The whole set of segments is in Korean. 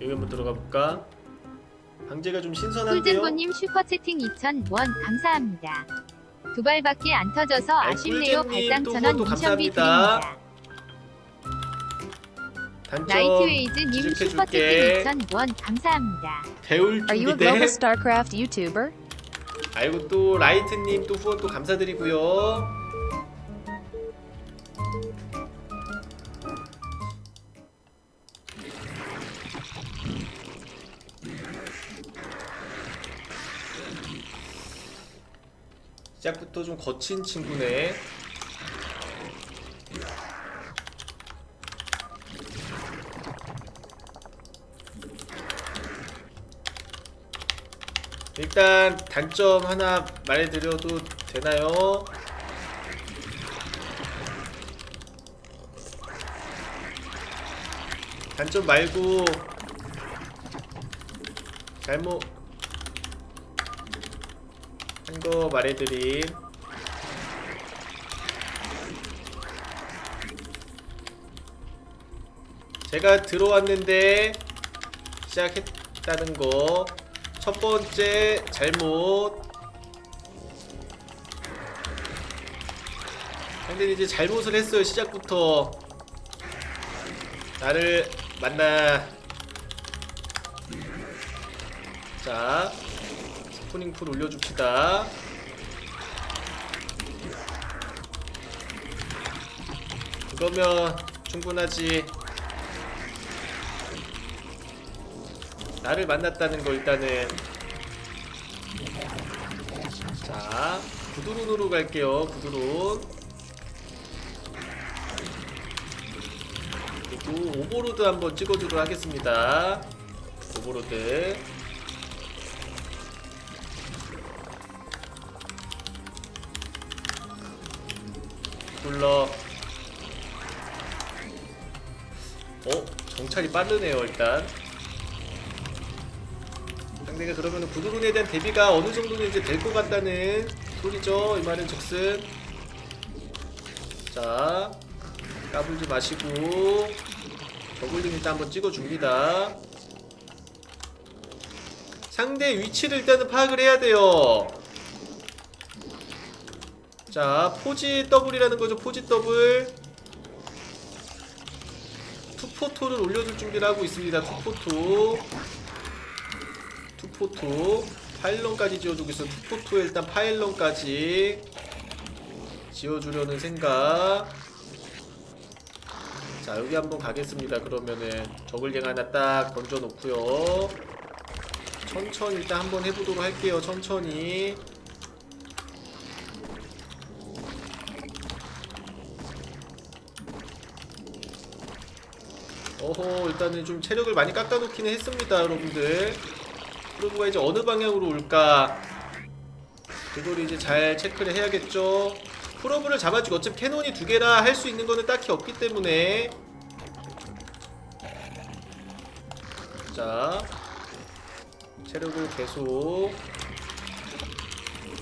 여기 한번 들어가 볼까? 방제가 좀 신선한데요? 꿀잼고님 슈퍼채팅 2,000원 감사합니다. 두 발밖에 안 터져서 아이, 아쉽네요. 꿀잼님 발당 또 천원 후원도 문션비 감사합니다. 드립니다. 단점 나이트웨이즈님 지적해줄게. 슈퍼채팅 2,000원 감사합니다. 배울 Are you a 준비돼? StarCraft YouTuber? 아이고 또 라이트님 또 후원 또 감사드리고요. 시작부터 좀 거친 친구네. 일단 단점 하나 말해드려도 되나요? 단점 말고 잘못 한거 말해드림. 제가 들어왔는데 시작했다는 거. 첫 번째 잘못. 상대는 이제 잘못을 했어요 시작부터. 나를 만나. 자 스푸닝풀 올려줍시다. 그러면 충분하지. 나를 만났다는 거 일단은. 자 구두룬으로 갈게요 구두룬 그리고 오버로드 한번 찍어주도록 하겠습니다. 오버로드 굴러 어? 정찰이 빠르네요 일단 상대가 그러면 구두룬에 대한 대비가 어느 정도는 이제 될 것 같다는 소리죠. 이 말은 즉슨. 자, 까불지 마시고 저글링 일단 한번 찍어줍니다. 상대 위치를 일단은 파악을 해야 돼요. 자, 포지 더블이라는 거죠. 포지 더블. 투포토를 올려줄 준비를 하고 있습니다. 투포토. 투포토 파일런까지 지어주고 있어 투포토에 일단 파일런까지 지어주려는 생각 자 여기 한번 가겠습니다 그러면은 저글링 하나 딱 던져놓고요 천천히 일단 한번 해보도록 할게요 천천히 어허 일단은 좀 체력을 많이 깎아놓기는 했습니다 여러분들. 프로브가 이제 어느 방향으로 올까? 그걸 이제 잘 체크를 해야겠죠? 프로브를 잡아주고 어차피 캐논이 두 개라 할 수 있는 거는 딱히 없기 때문에. 자 체력을 계속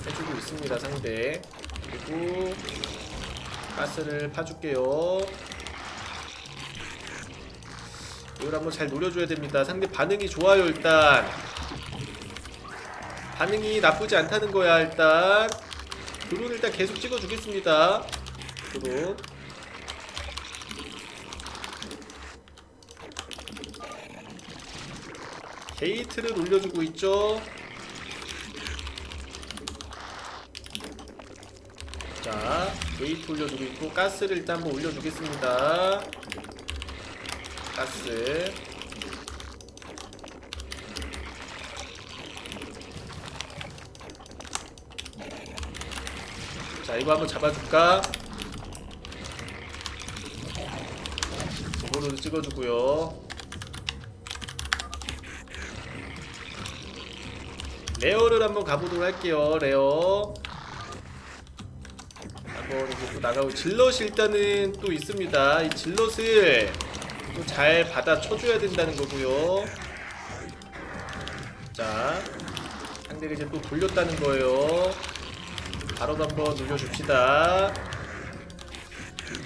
해주고 있습니다 상대. 그리고 가스를 파줄게요 이걸 한번 잘 노려줘야 됩니다. 상대 반응이 좋아요 일단. 반응이 나쁘지 않다는 거야 일단. 드론 일단 계속 찍어주겠습니다. 드론. 게이트를 올려주고 있죠. 자 게이트 올려주고 있고 가스를 일단 한번 올려주겠습니다 가스. 자 이거 한번 잡아줄까? 오버로드 찍어주고요. 레어를 한번 가보도록 할게요 레어. 한번 이제 또 나가고 질럿이 일단은 또 있습니다. 이 질럿을 또 잘 받아 쳐줘야 된다는 거고요. 자 상대가 이제 또 돌렸다는 거예요. 바로 한번 눌려줍시다.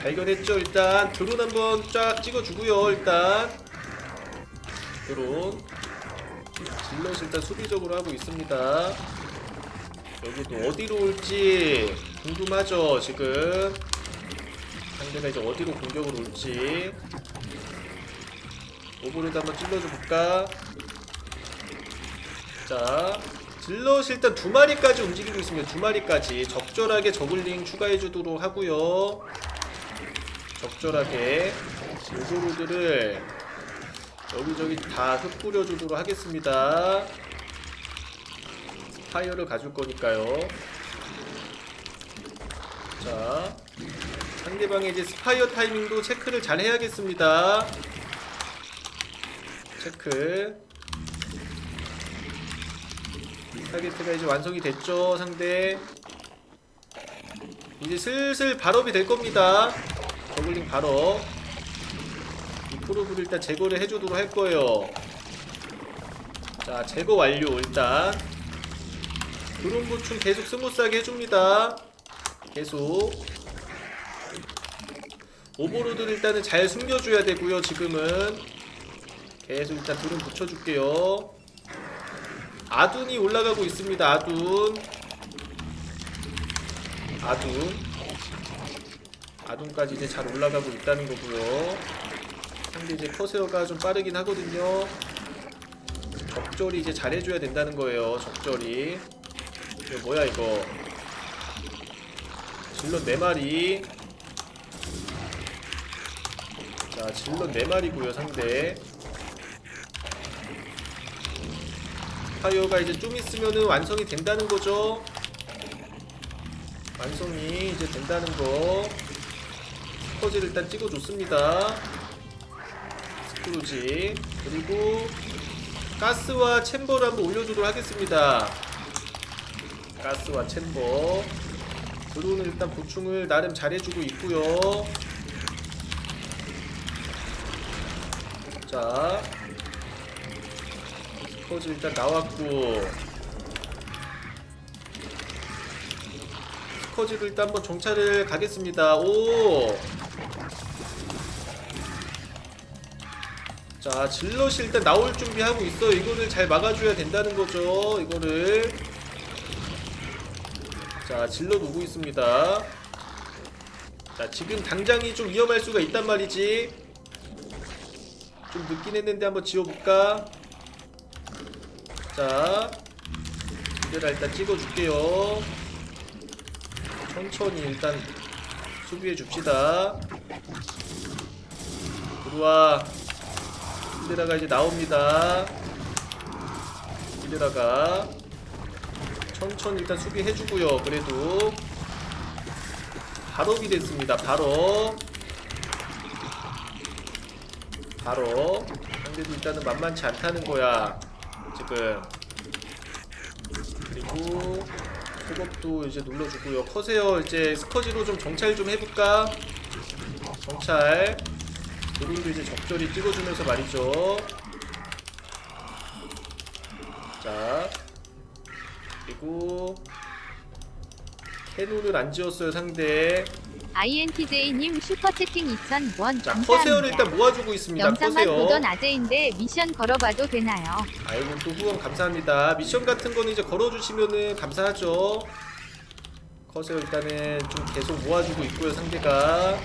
발견했죠 일단. 드론 한번 쫙 찍어주고요 일단. 드론. 질럿 일단 수비적으로 하고 있습니다. 여기도 어디로 올지 궁금하죠 지금? 상대가 이제 어디로 공격을 올지 오버로드 한번 찔러줘 볼까? 자 질럿 일단 두 마리까지 움직이고 있습니다. 두 마리까지. 적절하게 저글링 추가해 주도록 하고요. 적절하게 오버로드를 여기저기 다 흩뿌려 주도록 하겠습니다. 파이어를 가줄 거니까요. 자 상대방의 이제 스파이어 타이밍도 체크를 잘 해야겠습니다 체크. 타겟트가 이제 완성이 됐죠 상대. 이제 슬슬 발업이 될 겁니다. 저글링 발업. 이 프로브를 일단 제거를 해주도록 할 거예요. 자 제거 완료 일단. 드론 보충 계속 스무스하게 해줍니다. 계속. 오버로드를 일단은 잘 숨겨줘야 되고요 지금은 계속 일단 드론 붙여줄게요. 아둔이 올라가고 있습니다 아둔. 아둔. 아둔까지 이제 잘 올라가고 있다는 거고요. 상대 이제 커세어가 좀 빠르긴 하거든요. 적절히 이제 잘해줘야 된다는 거예요 적절히. 이거 뭐야 이거? 질럿 4마리. 자 질럿 4마리고요 상대 파이어가 이제 좀 있으면은 완성이 된다는 거죠. 완성이 이제 된다는 거. 스커지를 일단 찍어줬습니다. 스크루지. 그리고 가스와 챔버를 한번 올려주도록 하겠습니다. 가스와 챔버. 드론을 일단 보충을 나름 잘해주고 있고요. 자 스커지 일단 나왔고 스커지를 일단 한번 정찰을 가겠습니다 오 자, 질럿이 일단 나올 준비하고 있어요. 이거를 잘 막아줘야 된다는 거죠. 이거를. 자, 질럿 오고 있습니다. 자, 지금 당장이 좀 위험할 수가 있단 말이지. 좀 늦긴 했는데 한번 지워볼까? 자, 이제라 일단 찍어줄게요. 천천히 일단 수비해 줍시다. 들어와. 히드라가 이제 나옵니다. 히드라가 천천히 일단 수비해주고요. 그래도 발업이 됐습니다. 발업. 발업. 상대도 일단은 만만치 않다는 거야. 지금. 그리고 속업도 이제 눌러주고요. 커세어 이제 스커지로 좀 정찰 좀 해볼까? 정찰. 드론도 이제 적절히 찍어주면서 말이죠. 자, 그리고 캐논을 안 지었어요 상대. INTJ님 슈퍼채팅 2,000원 자, 커세어를 일단 감사합니다. 모아주고 있습니다. 영상만 커세어. 보던 아재인데 미션 걸어봐도 되나요? 아이고 또 후원 감사합니다. 미션 같은 거는 이제 걸어주시면은 감사하죠. 커세어 일단은 좀 계속 모아주고 있고요 상대가.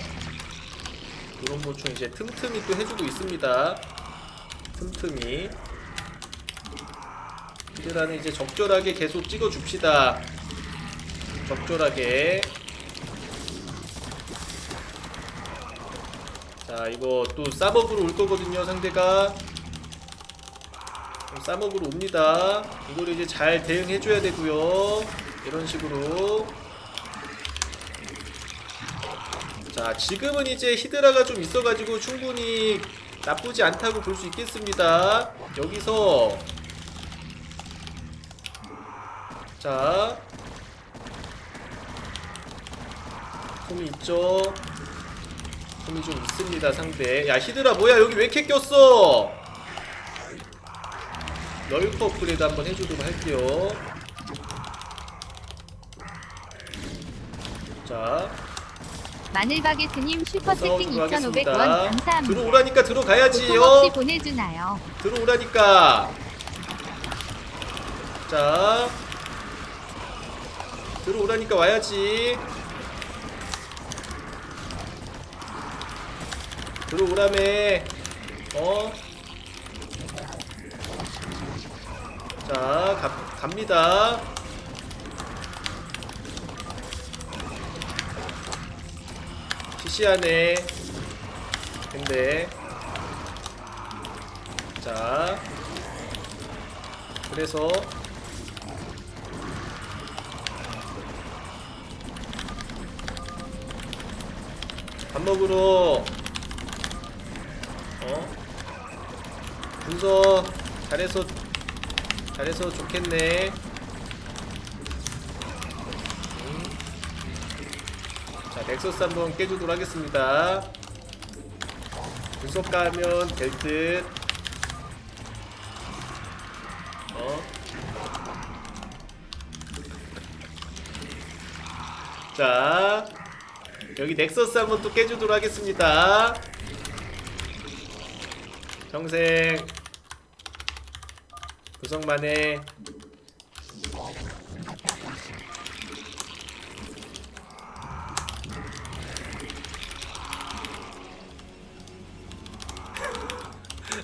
드론 보충 이제 틈틈이 또 해주고 있습니다. 틈틈이. 이제라는 이제 적절하게 계속 찍어줍시다. 적절하게. 자 이거 또 싸먹으로 올 거거든요 상대가. 좀 싸먹으로 옵니다. 이거를 이제 잘 대응해줘야 되고요. 이런 식으로. 자, 지금은 이제 히드라가 좀 있어가지고 충분히 나쁘지 않다고 볼 수 있겠습니다. 여기서 자, 폼이 있죠. 폼이 좀 있습니다 상대. 야 히드라 뭐야 여기 왜 이렇게 꼈어? 널프 업그레이드 한번 해주도록 할게요. 자, 마늘바게트님 슈퍼채팅 싸움으로 2,500원 하겠습니다. 감사합니다. 들어오라니까 들어가야지요. 보내주나요? 들어오라니까. 자. 들어오라니까 와야지. 들어오라며. 어? 자, 가, 갑니다. 시시하네. 근데 자 그래서 밥 먹으러 어 분석 잘해서 잘해서 좋겠네 음. 자 넥서스 한번 깨주도록 하겠습니다 분석 가면 될듯 어? 자 여기 넥서스 한번 또 깨주도록 하겠습니다 평생 구성만해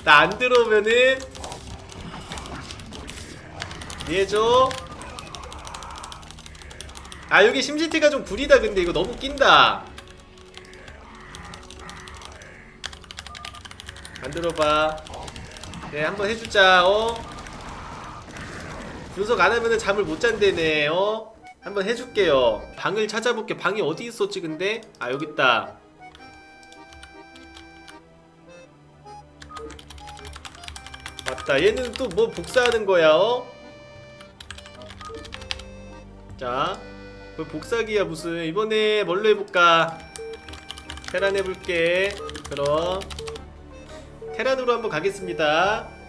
나안 들어오면은 이해해줘. 아 여기 심시티가 좀 구리다 근데 이거 너무 낀다 안 들어봐. 네 한번 해주자 어? 분석 안 하면은 잠을 못 잔대네 어? 한번 해줄게요. 방을 찾아볼게. 방이 어디 있었지 근데? 아 여기 있다. 맞다. 얘는 또 뭐 복사하는 거야 어? 자, 그 복사기야 무슨. 이번에 뭘로 해볼까? 테란 해볼게. 그럼 테란으로 한번 가겠습니다.